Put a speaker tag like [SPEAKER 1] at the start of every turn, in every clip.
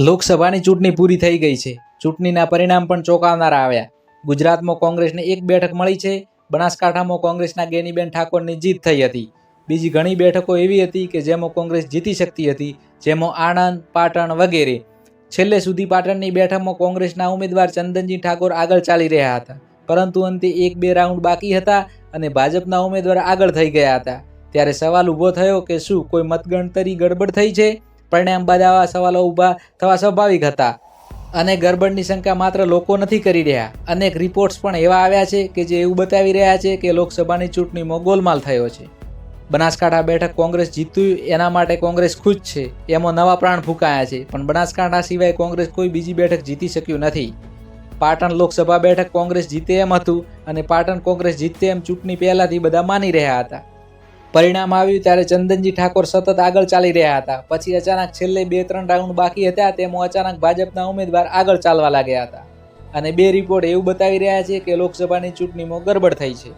[SPEAKER 1] લોકસભાની ચૂંટણી પૂરી થઈ ગઈ છે. ચૂંટણીના પરિણામ પણ ચોંકાવનારા આવ્યા. ગુજરાતમાં કોંગ્રેસને એક બેઠક મળી છે. બનાસકાંઠામાં કોંગ્રેસના ગેનીબેન ઠાકોરની જીત થઈ હતી. બીજી ઘણી બેઠકો એવી હતી કે જેમાં કોંગ્રેસ જીતી શકતી હતી, જેમાં આણંદ, પાટણ વગેરે. છેલ્લે સુધી પાટણની બેઠકમાં કોંગ્રેસના ઉમેદવાર ચંદનજી ઠાકોર આગળ ચાલી રહ્યા હતા. પરંતુ અંતે એક બે રાઉન્ડ બાકી હતા અને ભાજપના ઉમેદવાર આગળ થઈ ગયા હતા. ત્યારે સવાલ ઊભો થયો કે શું કોઈ મતગણતરી ગડબડ થઈ છે? પરિણામ બાદ આવા સવાલો ઊભા થવા સ્વાભાવિક હતા. અને ગરબડની શંકા માત્ર લોકો નથી કરી રહ્યા. અનેક રિપોર્ટ્સ પણ એવા આવ્યા છે કે જે એવું બતાવી રહ્યા છે કે લોકસભાની ચૂંટણીમાં ગોલમાલ થયો છે. બનાસકાંઠા બેઠક કોંગ્રેસ જીત્યું, એના માટે કોંગ્રેસ ખુશ છે. એમાં નવા પ્રાણ ફૂંકાયા છે, પણ બનાસકાંઠા સિવાય કોંગ્રેસ કોઈ બીજી બેઠક જીતી શક્યું નથી. પાટણ લોકસભા બેઠક કોંગ્રેસ જીતે એમ હતું, અને પાટણ કોંગ્રેસ જીતે એમ ચૂંટણી પહેલાથી બધા માની રહ્યા હતા. પરિણામ આવ્યું ત્યારે ચંદનજી ઠાકોર સતત આગળ ચાલી રહ્યા હતા. પછી અચાનક છેલ્લે બે, ત્રણ રાઉન્ડ બાકી હતા, તેમાં અચાનક ભાજપના ઉમેદવાર આગળ ચાલવા લાગ્યા હતા. અને બે રિપોર્ટ એવું બતાવી રહ્યા છે કે લોકસભાની ચૂંટણીમાં ગરબડ થઈ છે.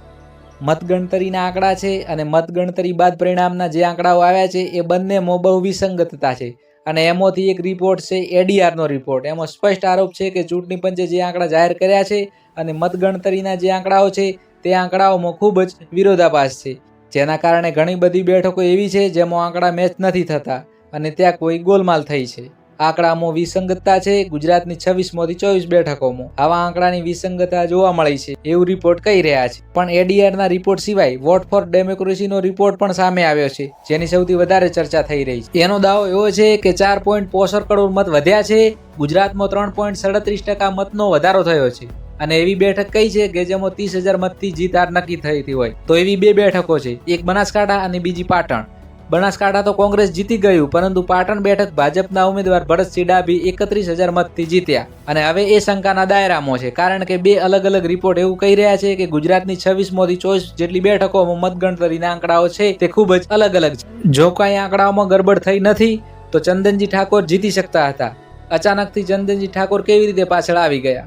[SPEAKER 1] મતગણતરીના આંકડા છે અને મતગણતરી બાદ પરિણામના જે આંકડાઓ આવ્યા છે એ બંનેમાં બહુ વિસંગતતા છે. અને એમાંથી એક રિપોર્ટ છે એડીઆરનો રિપોર્ટ એમાં સ્પષ્ટ આરોપ છે કે ચૂંટણી પંચે જે આંકડા જાહેર કર્યા છે અને મતગણતરીના જે આંકડાઓ છે, તે આંકડાઓમાં ખૂબ જ વિરોધાભાસ છે. જેના કારણે ઘણી બધી બેઠકો એવી છે જેમાં આંકડા મેચ નથી થતા અને ત્યાં કોઈ ગોલમાલ થઈ છે. આંકડામાં વિસંગતતા છે ગુજરાતની છવ્વીસમાંથી ચોવીસ બેઠકોમાં. આવા આંકડાની વિસંગતતા જોવા મળી છે એવું રિપોર્ટ કહી રહ્યા છે. પણ એડીઆરના રિપોર્ટ સિવાય વોટ ફોર ડેમોક્રેસીનો રિપોર્ટ પણ સામે આવ્યો છે, જેની સૌથી વધારે ચર્ચા થઈ રહી છે. એનો દાવો એવો છે કે ચાર પોઈન્ટ પોસઠ કરોડ મત વધ્યા છે, ગુજરાતમાં ત્રણ પોઈન્ટ સડત્રીસ ટકા મતનો વધારો થયો છે. અને એવી બેઠક કઈ છે કે જેમાં ત્રીસ હજાર મતથી જીત હાર નક્કી થઈતી હોય? તો એવી બે બેઠકો છે. એક બનાસકાંઠા અને બીજી પાટણ. બનાસકાંઠા તો કોંગ્રેસ જીતી ગયું, પરંતુ પાટણ બેઠક ભાજપના ઉમેદવાર ભરત સિડાભી એકત્રીસ હજાર મતથી જીત્યા. અને હવે એ શંકાના દાયરામાં છે, કારણ કે બે અલગ અલગ રિપોર્ટ એવું કહી રહ્યા છે કે ગુજરાતની છવ્વીસમાંથી ચોવીસ જેટલી બેઠકોમાં મતગણતરીના આંકડાઓ છે, તે ખૂબ જ અલગ અલગ છે. જો કાંઈ આંકડાઓમાં ગરબડ થઈ નથી, તો ચંદનજી ઠાકોર જીતી શકતા હતા. અચાનકથી ચંદનજી ઠાકોર કેવી રીતે પાછળ આવી ગયા?